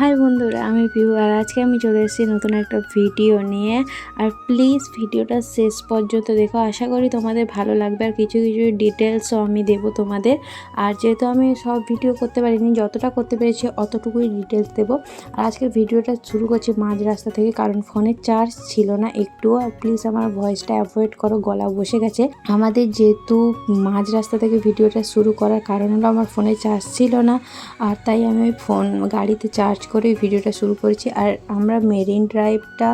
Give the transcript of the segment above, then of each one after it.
High বন্ধুরা, আমি পিউ আর আজকে আমি চলে এসেছি নতুন একটা ভিডিও নিয়ে। আর প্লিজ ভিডিওটা শেষ পর্যন্ত দেখো। আশা করি তোমাদের ভালো লাগবে আর কিছু কিছু ডিটেলসও আমি দেব তোমাদের। আর যেহেতু আমি সব ভিডিও করতে পারিনি, যতটা করতে পেরেছি অতটুকুই ডিটেলস দেবো। আর আজকের ভিডিওটা শুরু করছি মাঝ রাস্তা থেকে, কারণ ফোনের চার্জ ছিল না একটু আর প্লিজ আমার ভয়েসটা অ্যাভয়েড করো গলা বসে গেছে। আমাদের যেহেতু মাঝ রাস্তা থেকে ভিডিওটা শুরু করার কারণ হলো আমার ফোনে চার্জ ছিল না। আর তাই আমি ফোন গাড়িতে চার্জ করে ভিডিওটা শুরু করেছি। আর আমরা মেরিন ড্রাইভটা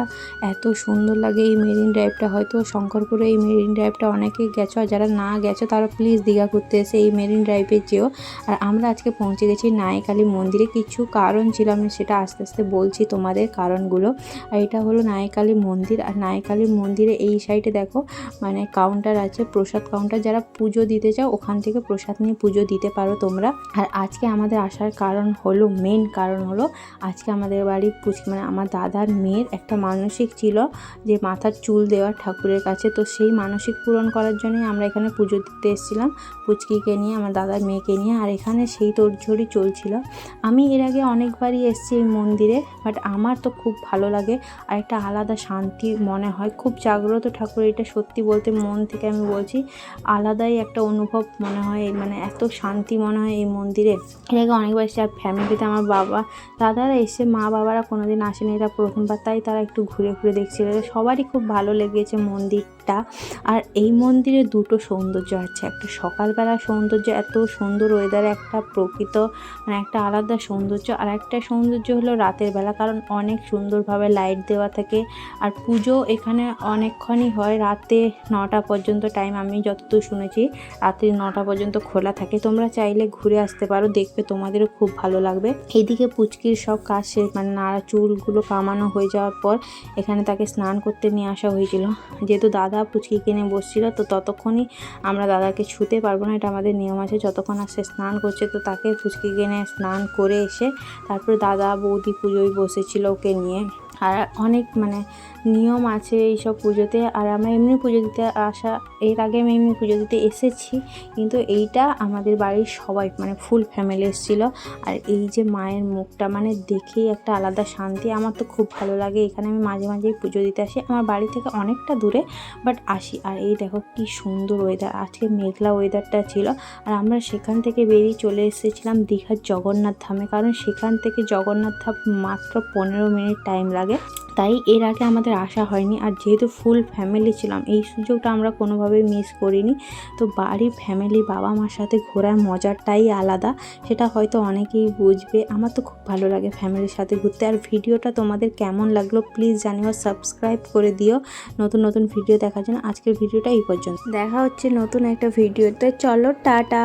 এত সুন্দর লাগে এই মেরিন ড্রাইভটা। হয়তো শঙ্করপুরে এই মেরিন ড্রাইভটা অনেকে গেছো, আর যারা না গেছো তারা প্লিজ দীঘা ঘুরতে এসে এই মেরিন ড্রাইভে যেও। আর আমরা আজকে পৌঁছে গেছি নায়কালী মন্দিরে। কিছু কারণ ছিল, আমি সেটা আস্তে আস্তে বলছি তোমাদের কারণগুলো। আর এটা হলো নায়কালী মন্দির। আর নায়কালী মন্দিরে এই সাইডে দেখো মানে কাউন্টার আছে, প্রসাদ কাউন্টার যারা পুজো দিতে চাও, ওখান থেকে প্রসাদ নিয়ে পুজো দিতে পারো তোমরা। আর আজকে আমাদের আসার কারণ হলো মেন কারণ হলো আজকে আমাদের বাড়ি পুচ মানে আমার দাদার মেয়ের একটা মানসিক ছিল যে মাথার চুল দেওয়া ঠাকুরের কাছে, তো সেই মানসিক পূরণ করার জন্যই আমরা এখানে পুজো দিতে এসেছিলাম পুচকিকে নিয়ে, আমার দাদার মেয়েকে নিয়ে, আর এখানে সেই তোড়ঝড়ি চলছিল। আমি এর আগে অনেকবারই এসেছি এই মন্দিরে বাট আমার তো খুব ভালো লাগে, আর একটা আলাদা শান্তি মনে হয়, খুব জাগ্রত ঠাকুর, এটা সত্যি বলতে মন থেকে আমি বলছি, আলাদাই একটা অনুভব মনে হয় মানে এত শান্তি মনে হয় এই মন্দিরে। এর আগে অনেকবার আর ফ্যামিলিতে আমার বাবা দাদারা এসে মা বাবারা কোনোদিন আসেনি এটা প্রথমবার, তাই তারা একটু ঘুরে ঘুরে দেখছিল। সবারই খুব ভালো লেগেছে মন্দিরটা। আর এই মন্দিরে দুটো সৌন্দর্য আছে, একটা সকালবেলা সৌন্দর্য, এত সুন্দর ওয়েদারে একটা প্রকৃত মানে একটা আলাদা সৌন্দর্য, আর একটা সৌন্দর্য হলো রাতের বেলা, কারণ অনেক সুন্দরভাবে লাইট দেওয়া থাকে। আর পুজো এখানে অনেকক্ষণই হয়, রাতে নটা পর্যন্ত টাইম আমি যতদূর শুনেছি, রাত্রি নটা পর্যন্ত খোলা থাকে। তোমরা চাইলে ঘুরে আসতে পারো দেখবে তোমাদেরও খুব ভালো লাগবে। এইদিকে পুচকির সব কাজ মানে নাড়া চুলগুলো কামানো হয়ে যাওয়ার পর এখানে তাকে স্নান করতে নিয়ে আসা হয়েছিল। যেহেতু দাদা পুচকি কিনে বসছিল, তো ততক্ষণই আমরা দাদাকে ছুতে পারব না, এটা আমাদের নিয়ম আছে। যতক্ষণ আর সে স্নান করছে, তো তাকে পুচকি কিনে স্নান করে এসে তারপরে দাদা বৌদি পুজোয় বসেছিল ওকে নিয়ে। আর অনেক মানে নিয়ম আছে এইসব পুজোতে। আর আমরা এমনি পুজো দিতে আসা, এর আগে আমি এমনি পুজো দিতে এসেছি, কিন্তু এইটা আমাদের বাড়ির সবাই মানে ফুল ফ্যামিলি এসেছিল। আর এই যে মায়ের মুখটা মানে দেখেই একটা আলাদা শান্তি। আমার তো খুব ভালো লাগে, এখানে আমি মাঝে মাঝেই পুজো দিতে আসি। আমার বাড়ি থেকে অনেকটা দূরে বাট আসি। আর এই দেখো কি সুন্দর ওয়েদার আজকে মেঘলা ওয়েদারটা ছিল। আর আমরা সেখান থেকে বেরিয়ে চলে এসেছিলাম দীঘার জগন্নাথ ধামে, কারণ সেখান থেকে জগন্নাথ ধাম মাত্র পনেরো মিনিট টাইম লাগে। তাই এর আগে আমাদের আসা হয়নি আর যেহেতু ফুল ফ্যামিলি ছিলাম, এই সুযোগটা আমরা কোনোভাবেই মিস করিনি। তো বাড়ির ফ্যামিলি বাবা মার সাথে ঘোরার মজাটাই আলাদা, সেটা হয়তো অনেকেই বুঝবে। আমার তো খুব ভালো লাগে ফ্যামিলির সাথে ঘুরতে। আর ভিডিওটা তোমাদের কেমন লাগল প্লিজ জানিও সাবস্ক্রাইব করে দিও। নতুন নতুন ভিডিও দেখার জন্য আজকের ভিডিওটা এই পর্যন্ত। দেখা হচ্ছে নতুন একটা ভিডিওতে চলো, টাটা!